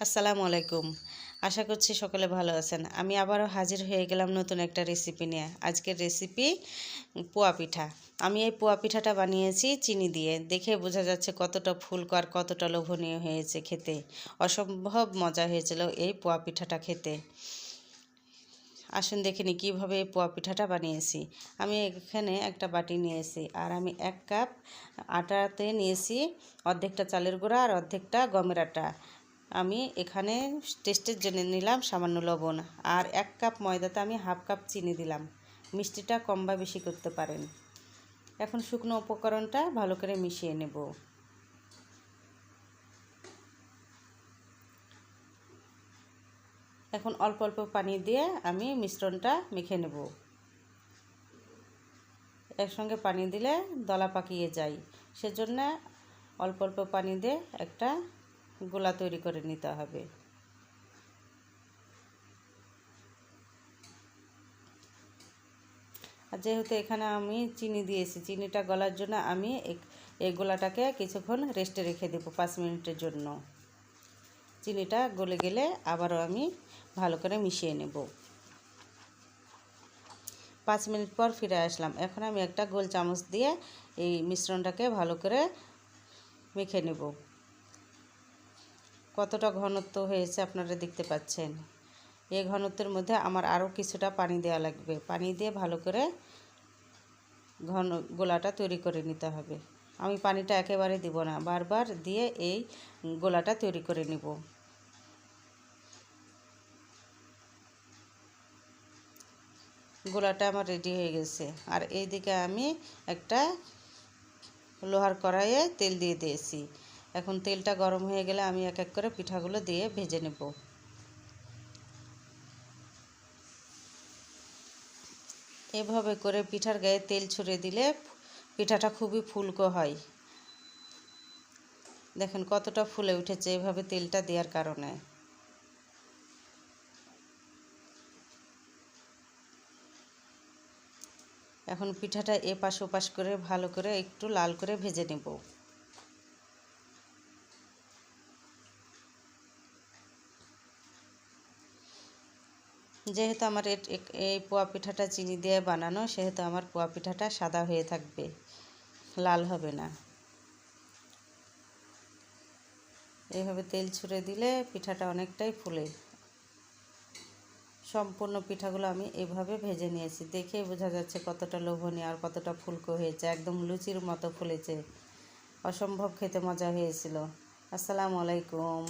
আসসালামু আলাইকুম। আশা করছি সকলে ভালো আছেন। আমি আবারও হাজির হয়ে গেলাম নতুন একটা রেসিপি নিয়ে। আজকের রেসিপি পোয়া পিঠা। আমি এই পোয়া পিঠাটা বানিয়েছি চিনি দিয়ে। দেখে বোঝা যাচ্ছে কতটা ফুলকো আর কতটা লোভনীয় হয়েছে খেতে। অসম্ভব মজা হয়েছিল এই পোয়া পিঠাটা খেতে। আসুন দেখে নি কীভাবে এই পোয়া পিঠাটা বানিয়েছি। আমি এখানে একটা বাটি নিয়েছি আর আমি এক কাপ আটাতে নিয়েছি অর্ধেকটা চালের গুঁড়া আর অর্ধেকটা গমের আটা। আমি এখানে টেস্টের জন্য নিলাম সামান্য লবণ আর এক কাপ ময়দাতে আমি হাফ কাপ চিনি দিলাম। মিষ্টিটা কম বা বেশি করতে পারেন। এখন শুকনো উপকরণটা ভালো করে মিশিয়ে নেব। এখন অল্প অল্প পানি দিয়ে আমি মিশ্রণটা মেখে নেব। একসঙ্গে পানি দিলে দলা পাকিয়ে যায়। সেজন্য অল্প অল্প পানি দিয়ে একটা গোলা তৈরি করে নিতে হবে। আর যেহেতু এখানে আমি চিনি দিয়েছি চিনিটা গলার জন্য আমি এই গোলাটাকে কিছুক্ষণ রেস্টে রেখে দেবো পাঁচ মিনিটের জন্য। চিনিটা গলে গেলে আবারও আমি ভালো করে মিশিয়ে নেব। পাঁচ মিনিট পর ফিরে আসলাম। এখন আমি একটা গোল চামচ দিয়ে এই মিশ্রণটাকে ভালো করে মেখে নেব। কতটা ঘনত্ব হয়েছে আপনারা দেখতে পাচ্ছেন। এই ঘনত্বের মধ্যে আমার আরও কিছুটা পানি দেওয়া লাগবে। পানি দিয়ে ভালো করে ঘন গোলাটা তৈরি করে নিতে হবে। আমি পানিটা একেবারে দিব না, বারবার দিয়ে এই গোলাটা তৈরি করে নিব। গোলাটা আমার রেডি হয়ে গেছে। আর এই দিকে আমি একটা লোহার কড়াইয়ে তেল দিয়ে দিয়েছি। এখন তেলটা গরম হয়ে গেলে আমি এক এক করে পিঠাগুলো দিয়ে ভেজে নেব। এভাবে করে পিঠার গায়ে তেল ছড়িয়ে দিলে পিঠাটা খুবই ফুলকো হয়। দেখেন কতটা ফুলে উঠেছে এভাবে তেলটা দেওয়ার কারণে। এখন পিঠাটা এপাশ ওপাশ করে ভালো করে একটু লাল করে ভেজে নেব। যেহেতু আমার এই পোয়া পিঠাটা চিনি দিয়ে বানানো, সেহেতু আমার পোয়া পিঠাটা সাদা হয়ে থাকবে, লাল হবে না। এইভাবে তেল ছুঁড়ে দিলে পিঠাটা অনেকটাই ফুলে। সম্পূর্ণ পিঠাগুলো আমি এভাবে ভেজে নিয়েছি, দেখেই বোঝা যাচ্ছে কতটা লোভনীয় আর কতটা ফুলকো হয়েছে, একদম লুচির মতো ফুলেছে। অসম্ভব খেতে মজা হয়েছিল। আসসালামু আলাইকুম।